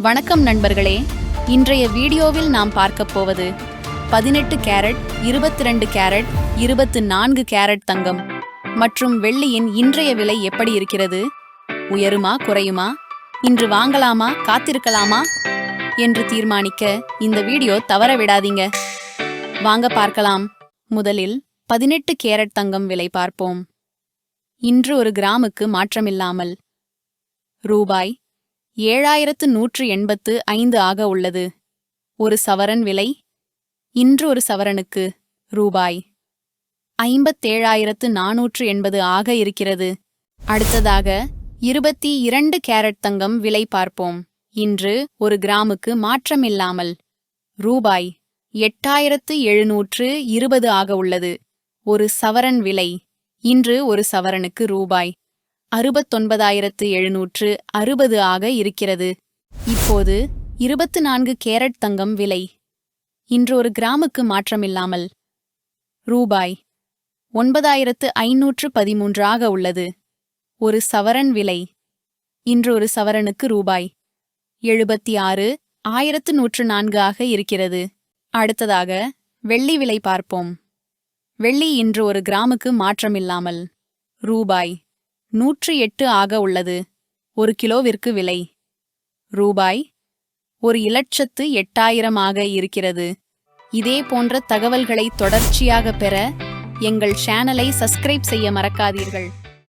வணக்கம் நண்பர்களே. இன்றைய வீடியோவில் நாம் பார்க்கப் போவது பதினெட்டு கேரட் இருபத்தி ரெண்டு கேரட் இருபத்து நான்கு கேரட் தங்கம். மற்றும் வெள்ளியின் இன்றைய விலை எப்படி இருக்கிறது? உயருமா குறையுமா? இன்று வாங்கலாமா காத்திருக்கலாமா? என்று தீர்மானிக்க இந்த வீடியோ தவற விடாதீங்க. வாங்க பார்க்கலாம். முதலில் பதினெட்டு கேரட் தங்கம் விலை பார்ப்போம். இன்று ஒரு கிராமுக்கு மாற்றமில்லாமல் ரூபாய் ஏழாயிரத்து நூற்று எண்பத்து ஐந்து ஆக உள்ளது. ஒரு சவரன் விலை இன்று ஒரு சவரனுக்கு ரூபாய் ஐம்பத்தேழாயிரத்து நானூற்று எண்பது ஆக இருக்கிறது. அடுத்ததாக இருபத்தி இரண்டு கேரட் தங்கம் விலை பார்ப்போம். இன்று ஒரு கிராமுக்கு மாற்றமில்லாமல் ரூபாய் எட்டாயிரத்து எழுநூற்று இருபது ஆக உள்ளது. ஒரு சவரன் விலை இன்று ஒரு சவரனுக்கு ரூபாய் அறுபத்தொன்பதாயிரத்து எழுநூற்று அறுபது ஆக இருக்கிறது. இப்போது இருபத்து நான்கு கேரட் தங்கம் விலை. இன்று ஒரு கிராமுக்கு மாற்றமில்லாமல் ரூபாய் ஒன்பதாயிரத்து ஐநூற்று பதிமூன்றாக உள்ளது. ஒரு சவரன் விலை. இன்று ஒரு சவரனுக்கு ரூபாய் எழுபத்தி ஆறு ஆயிரத்து நூற்று நான்கு ஆக இருக்கிறது. அடுத்ததாக வெள்ளி விலை பார்ப்போம். வெள்ளி இன்று ஒரு கிராமுக்கு மாற்றமில்லாமல் ரூபாய் நூற்று எட்டு ஆக உள்ளது. ஒரு கிலோவிற்கு விலை. ரூபாய் ஒரு இலட்சத்து எட்டாயிரமாக இருக்கிறது. இதே போன்ற தகவல்களை தொடர்ச்சியாக பெற எங்கள் சேனலை சப்ஸ்கிரைப் செய்ய மறக்காதீர்கள்.